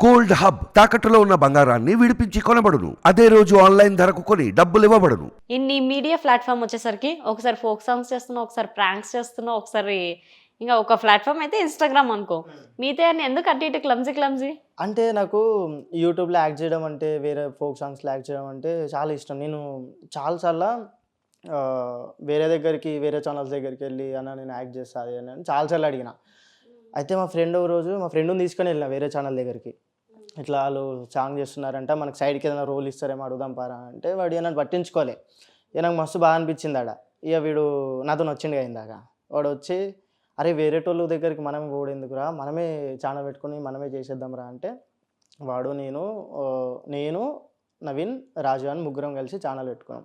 Gold hub తాకట్టులో ఉన్న బంగారాన్ని విడిపించి కొనబడును. అదే రోజు ఆన్లైన్ ధరకు కొని డబ్బులు ఇవ్వబడును. ఇన్ని మీడియా ప్లాట్ఫామ్ వచ్చేసరికి ఒకసారి ఫోక్ సాంగ్స్ చేస్తున్నావు ఒకసారి ప్రాంక్స్ చేస్తున్నావు ఒకసారి ఇంకా ఒక ప్లాట్ఫామ్ అయితే ఇన్స్టాగ్రామ్ అనుకో. మిగతా అన్ని ఎందుకు అటు ఇటు క్లమ్జీ క్లమ్జీ? అంటే నాకు యూట్యూబ్లో యాక్ట్ చేయడం అంటే వేరే ఫోక్ సాంగ్స్లో యాక్ట్ చేయడం అంటే చాలా ఇష్టం. నేను చాలాసార్లు ఆ, వేరే దగ్గరికి వేరే ఛానల్స్ దగ్గరికి వెళ్ళి అన్న నేను యాక్ట్ చేస్తా అది అని అని చాలాసార్లు అడిగిన. అయితే మా ఫ్రెండ్ ఒక రోజు మా ఫ్రెండ్ని తీసుకొని వెళ్ళిన వేరే ఛానల్ దగ్గరికి. ఇట్లా వాళ్ళు సాంగ్ చేస్తున్నారంట మనకు సైడ్కి ఏదైనా రోల్ ఇస్తారేమో అడుగుదాం పారా అంటే వాడు ఏమైనా పట్టించుకోలే. ఇక నాకు మస్తు బాగా అనిపించింది ఆడ. ఇక వీడు నాతో వచ్చిండు అయిందాక వాడు వచ్చి అరే వేరేటోళ్ళ దగ్గరికి మనం పోడేందుకురా మనమే ఛానల్ పెట్టుకొని మనమే చేసేద్దాంరా అంటే వాడు నేను నేను నవీన్ రాజు అని ముగ్గురం కలిసి ఛానల్ పెట్టుకున్నాం.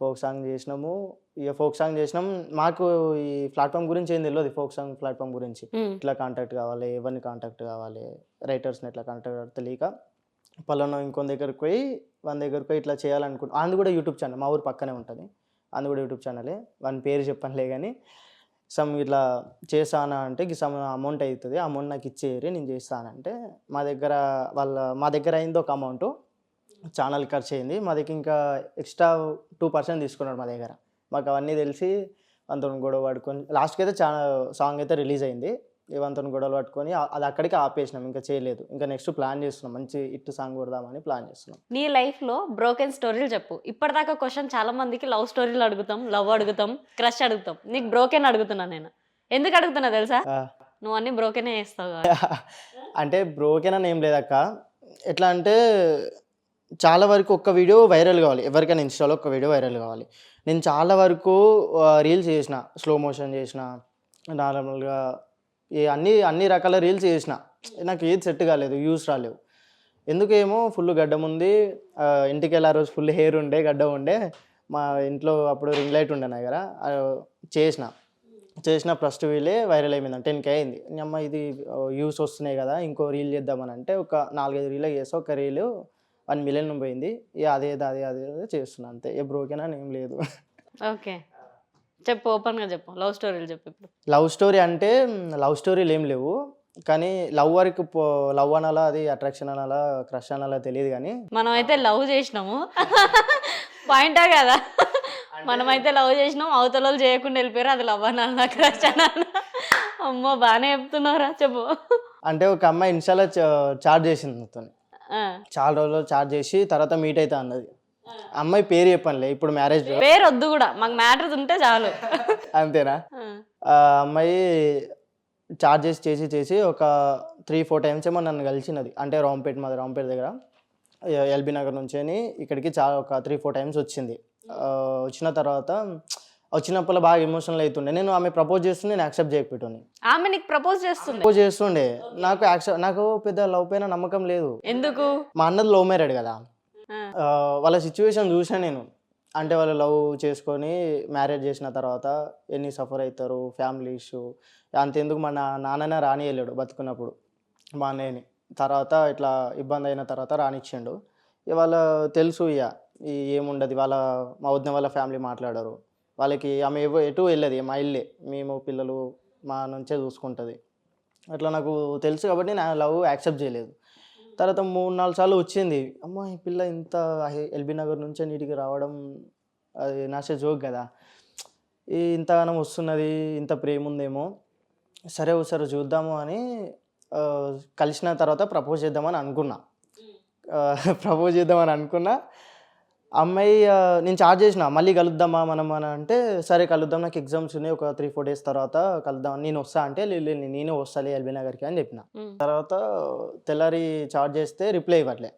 ఫోక్ సాంగ్ చేసినాము. ఇక ఫోక్ సాంగ్ చేసినాం. మాకు ఈ ప్లాట్ఫామ్ గురించి ఏం తెలియదు ఫోక్ సాంగ్ ప్లాట్ఫామ్ గురించి. ఎట్లా కాంటాక్ట్ కావాలి ఎవరిని కాంటాక్ట్ కావాలి రైటర్స్ని ఎట్లా కాంటాక్ట్ తెలియక పలానా ఇంకొన దగ్గరికి పోయి వాళ్ళ దగ్గరికి పోయి ఇట్లా చేయాలనుకుంటా అందు కూడా యూట్యూబ్ ఛానల్ మా ఊరు పక్కనే ఉంటుంది. అందు కూడా యూట్యూబ్ ఛానలే వాని పేరు చెప్పనులే కానీ సమ్ ఇట్లా చేస్తానా అంటే సమ్ అమౌంట్ అవుతుంది అమౌంట్ నాకు ఇచ్చేయరి నేను చేస్తానంటే మా దగ్గర వాళ్ళ మా దగ్గర అయింది ఒక అమౌంట్ ఛానల్ ఖర్చు అయింది మా దగ్గర ఇంకా ఎక్స్ట్రా టూ పర్సెంట్ తీసుకున్నాడు మా దగ్గర. మాకు అవన్నీ తెలిసి అంత గొడవ పడుకొని లాస్ట్కి అయితే చాలా సాంగ్ అయితే రిలీజ్ అయింది. ఇవంతా గొడవలు పట్టుకొని అది అక్కడికి ఆపేసినాం ఇంకా చేయలేదు. ఇంకా నెక్స్ట్ ప్లాన్ చేస్తున్నాం మంచి ఇట్టు సాంగ్ కొడదామని ప్లాన్ చేస్తున్నాం. నీ లైఫ్లో బ్రోకెన్ స్టోరీలు చెప్పు. ఇప్పటిదాకా క్వశ్చన్ చాలా మందికి లవ్ స్టోరీలు అడుగుతాం లవ్ అడుగుతాం క్రష్ అడుగుతాం. నీకు బ్రోకెన్ అడుగుతున్నా నేను. ఎందుకు అడుగుతున్నా తెలుసా? నువ్వు అన్ని బ్రోకెనే చేస్తావు. అంటే బ్రోకెన్ అని ఏం లేదక్క. ఎట్లా అంటే చాలా వరకు ఒక్క వీడియో వైరల్ కావాలి. ఎవరికైనా ఇన్స్టాలో ఒక వీడియో వైరల్ కావాలి. నేను చాలా వరకు రీల్స్ చేసిన స్లో మోషన్ చేసిన నార్మల్గా ఏ అన్ని అన్ని రకాల రీల్స్ చేసిన. నాకు ఏది సెట్ కాలేదు యూస్ రాలేవు. ఎందుకేమో ఫుల్ గడ్డం ఉంది. ఆ, ఇంటికి వెళ్ళి ఆ రోజు ఫుల్ హెయిర్ ఉండే గడ్డం ఉండే. మా ఇంట్లో అప్పుడు రింగ్ లైట్ ఉండే నా దగ్గర. చేసిన. చేసిన ఫస్ట్ వీలే వైరల్ అయిపోయింది. టెన్ కే అయింది. అమ్మ ఇది యూస్ వస్తున్నాయి కదా ఇంకో రీల్ చేద్దామని అంటే ఒక నాలుగైదు రీల్ చేస్తే ఒక రీల్ వన్ మిలియన్ పోయింది. ఇక అదే అదే అదే అదే చేస్తున్నా అంతే. ఏ బ్రోకెన్ అని ఏం లేదు. ఓకే. చెప్పు ఓపెన్గా చెప్పు. లవ్ స్టోరీలు చెప్పు ఇప్పుడు. లవ్ స్టోరీ అంటే లవ్ స్టోరీలు ఏం లేవు. కానీ లవ్ వరకు లవ్ అనాలా అది అట్రాక్షన్ అనాలా క్రష్ అనాలా తెలియదు కానీ. మనం అయితే లవ్ చేసినాము. పాయింటా కదా. మనమైతే లవ్ చేసినాం. అవతల చేయకుండా వెళ్ళిపోయారు. అది లవ్ అనాలనా క్రష్ అనాలనా అమ్మో బాగానే చెప్తున్నావురా. చెప్పు. అంటే ఒక అమ్మాయి ఇన్స్టాలో చార్జ్ చేసింది ఆ. చాలా రోజులు చార్జ్ చేసి తర్వాత మీట్ అవుతా అన్నది. అమ్మాయి పేరు చెప్పనులే ఇప్పుడు మ్యారేజ్ పేరు వద్దు కూడా మాకు మ్యాటర్స్ ఉంటే చాలు. అంతేనా? అమ్మాయి చార్జ్ చేసి చేసి చేసి ఒక త్రీ ఫోర్ టైమ్స్ ఏమో నన్ను కలిసినది. అంటే రాంపేట మాది రాంపేట దగ్గర. ఎల్బీ నగర్ నుంచి ఇక్కడికి చాలా ఒక త్రీ ఫోర్ టైమ్స్ వచ్చింది. వచ్చిన తర్వాత వచ్చినప్పుడు బాగా ఎమోషనల్ అవుతుండే నేను ఆమె ప్రపోజ్ చేస్తుండే నేను యాక్సెప్ట్ చేయకపోయాను ఆమె నీకు ప్రపోజ్ చేస్తుంది ప్రపోజ్ చేస్తుండే. నాకు యాక్సెప్ట్ నాకు పెద్ద లవ్ పైన నమ్మకం లేదు. ఎందుకు? మా అన్నది లవ్ మ్యారేడ్ కదా. వాళ్ళ సిచ్యువేషన్ చూసాను నేను. అంటే వాళ్ళు లవ్ చేసుకొని మ్యారేజ్ చేసిన తర్వాత ఎన్ని సఫర్ అవుతారు ఫ్యామిలీ ఇష్యూ అంతెందుకు మా నా నాన్ననే రాని వెళ్ళాడు బతుకున్నప్పుడు మా అన్నయ్యని. తర్వాత ఇట్లా ఇబ్బంది అయిన తర్వాత రానిచ్చిండు. ఇవాళ తెలుసు ఇక ఏముండదు. వాళ్ళ మా వదిన వాళ్ళ ఫ్యామిలీ మాట్లాడరు. వాళ్ళకి ఆమె ఎవ ఎటు వెళ్ళదు మా ఇల్లే. మేము పిల్లలు మా నుంచే చూసుకుంటుంది. అట్లా నాకు తెలుసు కాబట్టి నా లవ్ యాక్సెప్ట్ చేయలేదు. తర్వాత మూడు నాలుగు సార్లు వచ్చింది. అమ్మ ఈ పిల్ల ఇంత ఎల్బీ నగర్ నుంచే నీటికి రావడం అది నాసే జోక్ కదా. ఈ ఇంతగానం వస్తున్నది ఇంత ప్రేమ ఉందేమో. సరే ఒకసారి చూద్దాము అని కలిసిన తర్వాత ప్రపోజ్ చేద్దామని అనుకున్నా. ప్రపోజ్ చేద్దామని అనుకున్నా. అమ్మాయి నేను చార్జ్ చేసిన మళ్ళీ కలుద్దామా మనం అని అంటే సరే కలుద్దాం నాకు ఎగ్జామ్స్ ఉన్నాయి ఒక త్రీ ఫోర్ డేస్ తర్వాత కలుద్దాం నేను వస్తా అంటే "లే, లే, నేనే వస్తాలే ఎల్బీ నగర్కి అని చెప్పిన. తర్వాత తెల్లారి చార్జ్ చేస్తే రిప్లై ఇవ్వట్లే.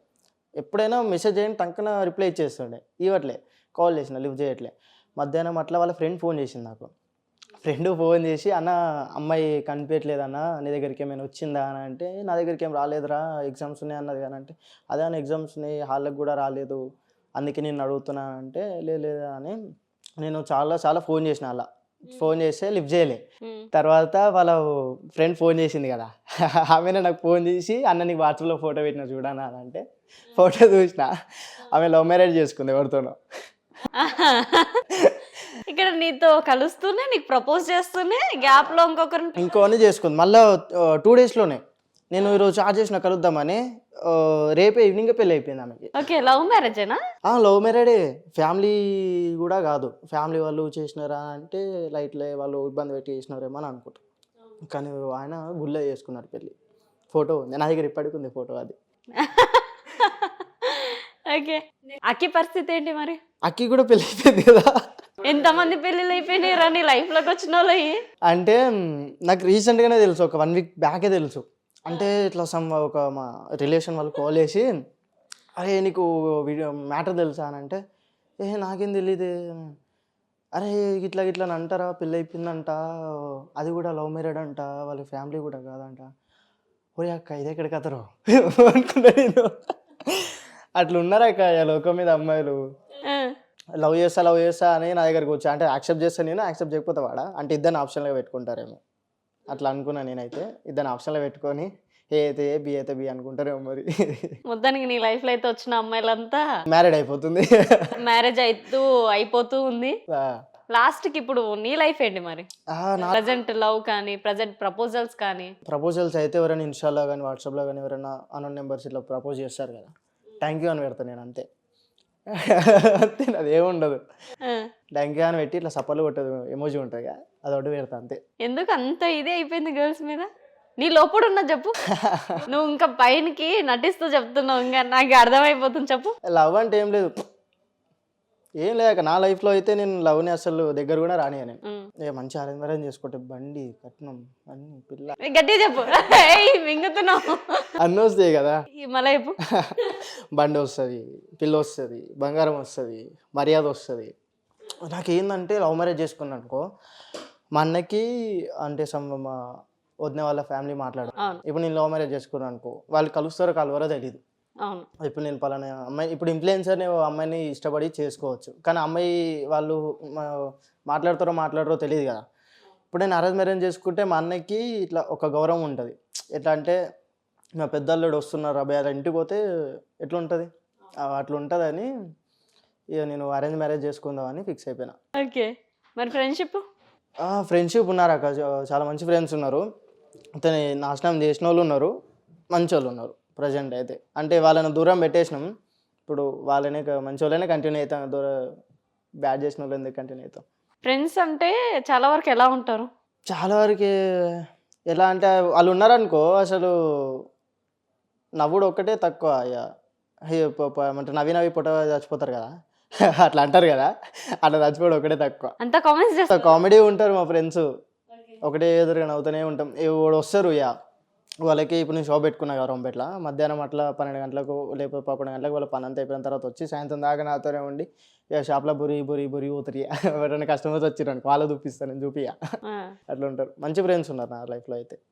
ఎప్పుడైనా మెసేజ్ చేయండి టంకన రిప్లై ఇచ్చేస్తుండే ఇవ్వట్లే కాల్ చేసిన లిఫ్ట్ చేయట్లే. మధ్యాహ్నం అట్లా వాళ్ళ ఫ్రెండ్ ఫోన్ చేసింది నాకు. ఫ్రెండ్ ఫోన్ చేసి అన్న అమ్మాయి కనిపించట్లేదన్న నీ దగ్గరికి ఏమైనా వచ్చిందా అని అంటే నా దగ్గరికి ఏం రాలేదురా ఎగ్జామ్స్ ఉన్నాయి అన్నది కానీ అంటే అదే అన్న ఎగ్జామ్స్ ఉన్నాయి హాల్కి కూడా రాలేదు అందుకే నేను అడుగుతున్నా అంటే "లే, లేదా అని నేను చాలా చాలా ఫోన్ చేసిన అలా. ఫోన్ చేస్తే లిఫ్ట్ చేయలే. తర్వాత వాళ్ళ ఫ్రెండ్ ఫోన్ చేసింది కదా. ఆమెనే నాకు ఫోన్ చేసి అన్న నీకు వాట్సాప్లో ఫోటో పెట్టిన చూడనా? అని అంటే ఫోటో చూసిన. ఆమె లవ్ మ్యారేజ్ చేసుకుంది ఎవరితోనో. ఇక్కడ నీతో కలుస్తూనే నీకు ప్రపోజ్ చేస్తూనే గ్యాప్లో ఇంకొకరిని ఇంకోని చేసుకుంది. మళ్ళీ టూ డేస్లోనే నేను ఈరోజు చార్జ్ చేసిన కలుద్దామని రేపే ఈవినింగ్ పెళ్ళి అయిపోయింది ఆమెకి. ఓకే లవ్ మ్యారేజేనా లవ్ మ్యారేడే ఫ్యామిలీ కూడా కాదు. ఫ్యామిలీ వాళ్ళు చేసినారా అంటే లైట్లే వాళ్ళు ఇబ్బంది పెట్టి చేసినారేమో అని అనుకుంటా కానీ ఆయన గుళ్ళో చేసుకున్నారు పెళ్ళి. ఫోటో ఉంది. నా దగ్గర ఇప్పటికి ఉంది ఫోటో అది. ఓకే. అక్కి పరిస్థితి ఏంటి మరి? అక్కి కూడా పెళ్ళి అయిపోయింది కదా. ఎంతమంది పెళ్ళిళ్ళు అయిపోయినాయి రా నీ లైఫ్లోకి వచ్చిన వాళ్ళవి అంటే నాకు రీసెంట్గానే తెలుసు. ఒక వన్ వీక్ బ్యాకే తెలుసు. అంటే ఇట్లా సమ్ ఒక మా రిలేషన్ వాళ్ళు కాల్ చేసి అరే నీకు వీడియో మ్యాటర్ తెలుసా? అని అంటే ఏ నాకేం తెలియదు అరే ఇట్లా ఇట్లా అని అంటారా? పెళ్ళి అయిపోయిందంట అది కూడా లవ్ మ్యారేడ్ అంట. వాళ్ళ ఫ్యామిలీ కూడా కాదంట. ఓ అక్క ఇది ఎక్కడికి అతరు అనుకున్నా నేను. అట్లా ఉన్నారా అక్క లోకం మీద అమ్మాయిలు? లవ్ చేస్తా లవ్ చేస్తా అని నా దగ్గరికి వచ్చా. అంటే యాక్సెప్ట్ చేస్తా నేను యాక్సెప్ట్ చేయకపోతే వాడా? అంటే ఇద్దరిని ఆప్షన్లో పెట్టుకుంటారేమో. అట్లా అనుకున్నా నేనైతే. ఇద్దరిని ఆప్షన్లో పెట్టుకొని ఏ అయితే ఏ బి అయితే బి అనుకుంటారేమో మరి. మొత్తానికి నీ లైఫ్లో అయితే వచ్చిన అమ్మాయిలంతా మ్యారీడ్ అయిపోతుంది. మ్యారేజ్ అవుతూ అయిపోతూ ఉంది. ఆ, లాస్ట్కి ఇప్పుడు నీ లైఫ్ ఏంటి మరి? ప్రజెంట్ లవ్ కానీ ప్రజెంట్ ప్రపోజల్స్ కానీ. ప్రపోజల్స్ అయితే ఎవరైనా ఇన్స్టాలో కానీ వాట్సాప్లో కానీ ఎవరైనా అనోన్ నెంబర్స్ ఇట్లా ప్రపోజ్ చేస్తారు కదా. థ్యాంక్ యూ అని పెడతాను నేను అంతే. అంతే అది ఏముండదు థ్యాంక్ యూ అని పెట్టి ఇట్లా సప్పలు కొట్టదు ఎమోజీ ఉంటుంది కదా. అది పెడతా అంతే. ఎందుకు అంత ఇదే అయిపోయింది గర్ల్స్ మీద? నీ లోపల ఉన్న చెప్పు. నువ్వు ఇంకా పైనకి నటిస్తూ చెప్తున్నావు ఇంకా నాకు అర్థమైపోతుంది చెప్పు. లవ్ అంటే ఏం లేదు. ఏం లేక నా లైఫ్లో అయితే నేను లవ్ని అసలు దగ్గర కూడా రాని నేను. ఏ మంచి అరేంజ్ మ్యారేజ్ చేసుకుంటే బండి కట్నం అన్ని పిల్ల. గట్టిగా చెప్పు. మింగుతున్నావు. అన్నీ వస్తాయి కదా. మళ్ళీ బండి వస్తుంది పిల్ల వస్తుంది బంగారం వస్తుంది మర్యాద వస్తుంది. నాకు ఏంటంటే లవ్ మ్యారేజ్ చేసుకున్నాను అనుకో మా అన్నకి అంటే సమ్ మా వదిన వాళ్ళ ఫ్యామిలీ మాట్లాడు అవును. ఇప్పుడు నేను లవ్ మ్యారేజ్ చేసుకున్నాను అనుకో వాళ్ళు కలుస్తారో కలవరో తెలియదు అవును. ఇప్పుడు నేను పలానా అమ్మాయి ఇప్పుడు ఇన్ఫ్లుయెన్సర్ని అమ్మాయిని ఇష్టపడి చేసుకోవచ్చు. కానీ అమ్మాయి వాళ్ళు మాట్లాడతారో మాట్లాడరో తెలియదు కదా. ఇప్పుడు నేను అరేంజ్ మ్యారేజ్ చేసుకుంటే మా అన్నకి ఇట్లా ఒక గౌరవం ఉంటుంది. ఎట్లా అంటే మా పెద్దల్లుడు వస్తున్నారు అబ్బాయి అలా ఇంటికి పోతే ఎట్లా ఉంటుంది అట్లా ఉంటుందని ఇక నేను అరేంజ్ మ్యారేజ్ చేసుకుందామని ఫిక్స్ అయిపోయినా. ఓకే. మరి ఫ్రెండ్షిప్ ఫ్రెండ్షిప్ ఉన్నారు అక్క. చాలా మంచి ఫ్రెండ్స్ ఉన్నారు. అతని నాశనం చేసిన వాళ్ళు ఉన్నారు. మంచి వాళ్ళు ఉన్నారు ప్రజెంట్ అయితే. అంటే వాళ్ళని దూరం పెట్టేసినాం. ఇప్పుడు వాళ్ళనే మంచి వాళ్ళనే కంటిన్యూ అవుతాం దూరం బ్యాడ్ చేసిన వాళ్ళు ఎందుకు కంటిన్యూ అవుతాం ఫ్రెండ్స్ అంటే చాలా వరకు ఎలా ఉంటారు? చాలా వరకు ఎలా అంటే వాళ్ళు ఉన్నారనుకో అసలు నవ్వుడు ఒక్కటే తక్కువ. ఇక ప- అంటే నవ్వి నవ్వి పుట్ట చచ్చిపోతారు కదా. అట్లా అంటారు కదా. అట్లా చచ్చిపోవడం ఒకటే తక్కువ. అంత కామెంట్స్ కామెడీ ఉంటారు మా ఫ్రెండ్స్ ఒకటే ఎదురుగా నవ్వుతూనే ఉంటాం. ఎవడు వస్తారు యా. వాళ్ళకి ఇప్పుడు నేను షాప్ పెట్టుకున్నా కదా రొంపేట్ల మధ్యాహ్నం అట్లా పన్నెండు గంటలకు లేకపోతే పదకొండు గంటలకు వాళ్ళ పని అంతా అయిపోయిన తర్వాత వచ్చి సాయంత్రం దాకా నాతోనే ఉండి ఇక షాప్లో బురి బురి బురి ఊతరి ఎవరైనా కస్టమర్స్ వచ్చిరనుకో వాళ్ళు చూపిస్తాను చూపియా అట్లా ఉంటారు. మంచి ఫ్రెండ్స్ ఉన్నారు నా లైఫ్లో అయితే.